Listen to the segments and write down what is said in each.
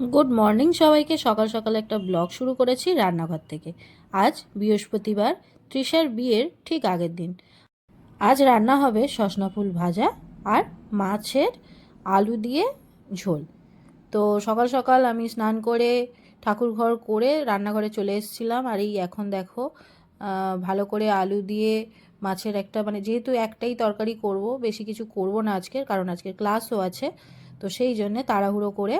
Good morning সবাইকে। সকাল সকাল একটা ব্লগ শুরু করেছি রান্নাঘর থেকে। আজ বৃহস্পতিবার, তৃষার বিয়ের ঠিক আগের দিন। আজ রান্না হবে সজনা ফুল ভাজা আর মাছের আলু দিয়ে ঝোল। তো সকাল সকাল আমি স্নান করে ঠাকুর ঘর করে রান্নাঘরে চলে এসেছিলাম আর এই এখন দেখো ভালো করে আলু দিয়ে মাছের একটা মানে যেহেতু একটাই তরকারি করব, বেশি কিছু করব না আজকের, কারণ আজকের ক্লাসও আছে। তো সেই জন্যে তাড়াহুড়ো করে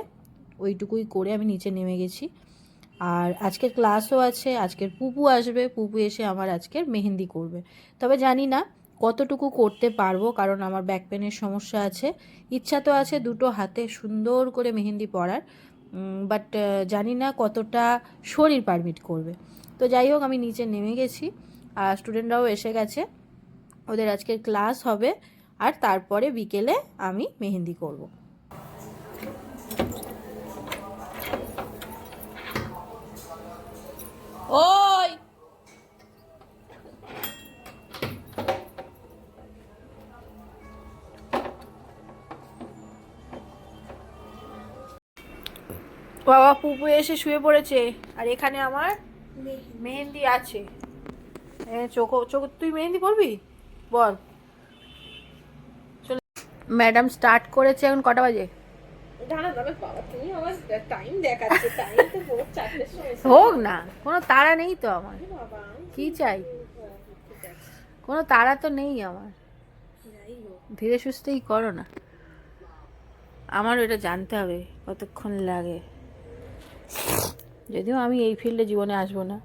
ওইটুকুই করে আমি নিচে নেমে গেছি। আর আজকের ক্লাসও আছে, আজকের পুপু আসবে, পুপু এসে আমার আজকের মেহেন্দি করবে। তবে জানি না কতটুকু করতে পারব, কারণ আমার ব্যাক পেনের সমস্যা আছে। ইচ্ছা তো আছে দুটো হাতে সুন্দর করে মেহেন্দি পরার বাট জানি না কতটা শরীর পারমিট করবে। তো যাই হোক, আমি নিচে নেমে গেছি। আর স্টুডেন্টরাও এসে গেছে। ওদের আজকের ক্লাস হবে, আর তারপরে বিকেলে আমি মেহেন্দি করব। বাবা পুপু এসে শুয়ে পড়েছে আর এখানে আমার মেহেন্দি। আছে। এ, চোখ চোখ তুই মেহেন্দি পরবি বল। চলে। ম্যাডাম স্টার্ট করেছে এখন কটা বাজে? হোক না কোনো তাড়া নেই তো আমার। বাবা কি চাই? কোনো তাড়া তো নেই আমার। ধীরে সুস্থেই করো না। আমার এটা জানতে হবে কতক্ষণ লাগে। যদিও আমি এই ফিল্ডে জীবনে আসব না।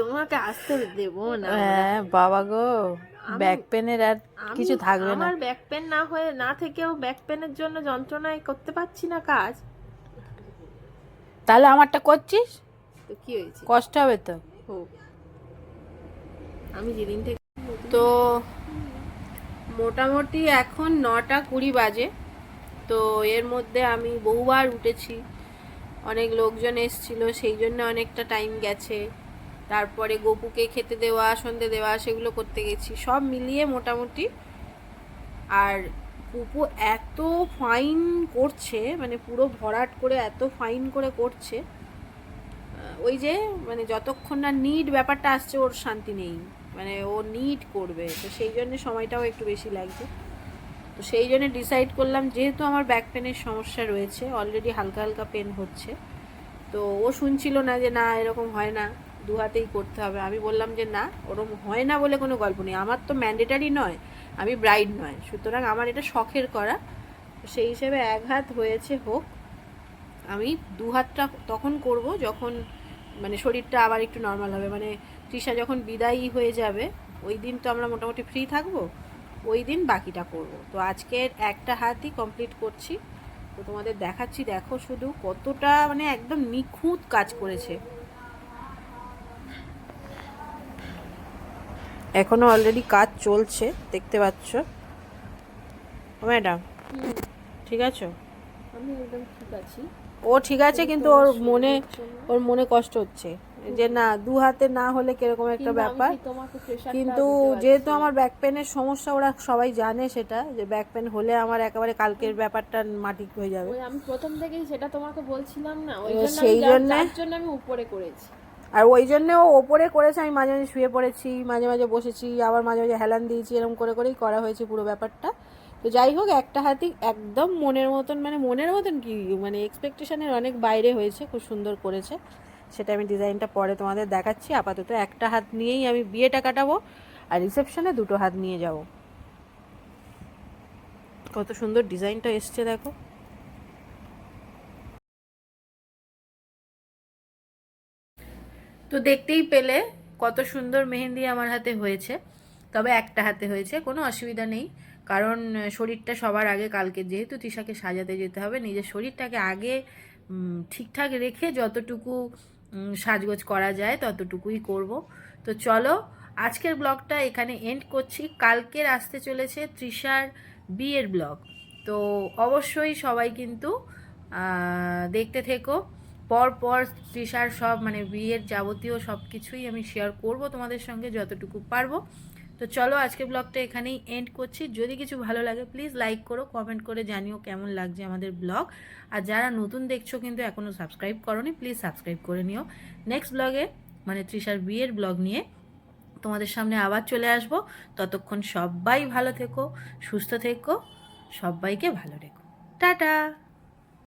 তোমাকে আসতে দেবো না। হ্যাঁ বাবা গো ব্যাক পেনের আর কিছু থাকবে না। আমার ব্যাক পেন না হয়ে না থেকেও ব্যাক পেনের জন্য যন্ত্রণায় করতে পারছি না কাজ। তাহলে আমারটা করছিস? তো কি হয়েছে? কষ্ট হবে তো? আমি যেদিন থেকে তো মোটামুটি এখন নটা কুড়ি বাজে। তো এর মধ্যে আমি বহুবার উঠেছি। অনেক লোকজন এসছিল, সেই জন্য অনেকটা টাইম গেছে। তারপরে গপুকে খেতে দেওয়া, সন্ধে দেওয়া, সেগুলো করতে গেছি। সব মিলিয়ে মোটামুটি আর পুপু এত ফাইন করছে মানে পুরো ভরাট করে এত ফাইন করে করছে ওই যে মানে যতক্ষণ না নিট ব্যাপারটা আসছে, ওর শান্তি নেই। মানে ও নিট করবে, তো সেই জন্য সময়টাও একটু বেশি লাগছে। তো সেই জন্য ডিসাইড করলাম, যেহেতু আমার ব্যাক পেনের সমস্যা রয়েছে অলরেডি হালকা হালকা পেন হচ্ছে, তো ও শুনছিল না যে না, এরকম হয় না, দু হাতেই করতে হবে। আমি বললাম যে না ওরকম হয় না বলে কোনো গল্প নেই। আমার তো ম্যান্ডেটারি নয়, আমি ব্রাইড নয়। সুতরাং আমার এটা শখের করা। সেই হিসেবে এক হাত হয়েছে হোক, আমি দু হাতটা তখন করব যখন মানে শরীরটা আবার একটু নর্মাল হবে। মানে তৃষা যখন বিদায়ী হয়ে যাবে, ওই দিন তো আমরা মোটামুটি ফ্রি থাকব। ওই দিন বাকিটা করব। তো আজকের একটা হাতই কমপ্লিট করছি। তো তোমাদের দেখাচ্ছি দেখো শুধু কতটা মানে একদম নিখুঁত কাজ করেছে। এখনও অলরেডি কাজ চলছে দেখতে পাচ্ছ? ম্যাডাম ঠিক আছে? আমি একদম ঠিক আছি। ও ঠিক আছে কিন্তু ওর মনে ওর মনে কষ্ট হচ্ছে। যে না দু হাতে না হলে কীরকম একটা ব্যাপার। কিন্তু যেহেতু আমার ব্যাক পেনের সমস্যা ওরা সবাই জানে সেটা যে ব্যাক পেন হলে আমার একেবারে কালকের ব্যাপারটা মাটি হয়ে যাবে। আমি প্রথম থেকেই সেটা তোমাকে বলছিলাম না সেই জন্য? আমি উপরে করেছি। আর ওই জন্য ও ওপরে করেছে আমি মাঝে মাঝে শুয়ে পড়েছি মাঝে মাঝে বসেছি আবার মাঝে মাঝে হেলান দিয়েছি এরকম করে করেই করা হয়েছে পুরো ব্যাপারটা। তো যাই হোক একটা হাতি একদম মনের মতন মানে মনের মতন কি মানে এক্সপেকটেশনের অনেক বাইরে হয়েছে খুব সুন্দর করেছে। সেটা আমি ডিজাইনটা পরে তোমাদের দেখাচ্ছি। আপাতত একটা হাত নিয়েই আমি বিয়েটা কাটাবো আর রিসেপশনে দুটো হাত নিয়ে যাব। কত সুন্দর ডিজাইনটা এসছে, দেখো। তো দেখতেই পেলে কত সুন্দর মেহেন্দি আমার হাতে হয়েছে। তবে একটা হাতে হয়েছে, কোনো অসুবিধা নেই। কারণ শরীরটা সবার আগে, কালকে যেহেতু তৃষাকে সাজাতে যেতে হবে, নিজের শরীরটাকে আগে ঠিকঠাক রেখে যতটুকু সাজগোজ করা যায়, ততটুকুই করব। তো চলো, আজকের ব্লগটা এখানে এন্ড করছি। কালকের আসতে চলেছে তৃষার বিয়ের ব্লগ। তো অবশ্যই সবাই কিন্তু দেখতে থেকো। পর পর তৃষার সব মানে বিয়ের যাবতীয় সব কিছুই আমি শেয়ার করব তোমাদের সঙ্গে যতটুকু পারব। তো চলো আজকে ব্লগটা এখানেই এন্ড করছি। যদি কিছু ভালো লাগে প্লিজ লাইক করো কমেন্ট করে জানিও কেমন লাগছে আমাদের ব্লগ। আর যারা নতুন দেখছ কিন্তু এখনও সাবস্ক্রাইব করোনি প্লিজ সাবস্ক্রাইব করে নিও। নেক্সট ব্লগে মানে তৃষার বিয়ের ব্লগ নিয়ে তোমাদের সামনে আবার চলে আসব। ততক্ষণ সবাই ভালো থেকো, সুস্থ থেকো, সবাইকে ভালো রেখো। টাটা!